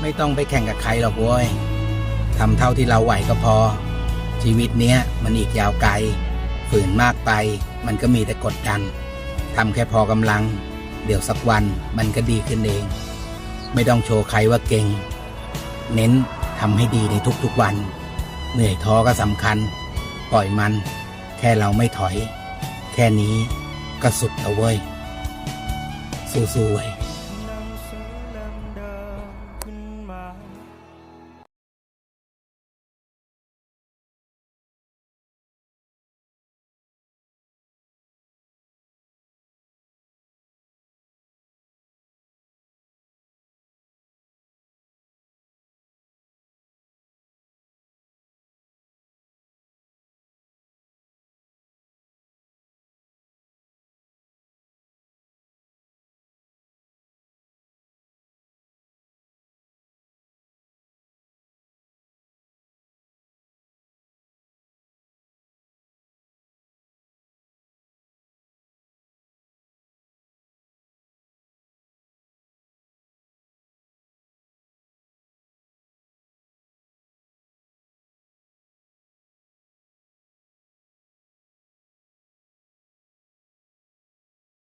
ไม่ต้องไปแข่งกับใครหรอกเว้ยทำเท่าที่เราไหวก็พอ ชีวิตเนี้ยมันอีกยาวไกล ฝืนมากไปมันก็มีแต่กดดันทำแค่พอกำลัง เดี๋ยวสักวันมันก็ดีขึ้นเอง ไม่ต้องโชว์ใครว่าเก่ง เน้นทำให้ดีในทุกๆวัน เหนื่อยท้อก็สำคัญ ปล่อยมัน แค่เราไม่ถอย แค่นี้ก็สุดแล้วเว้ยสู้ๆเว้ย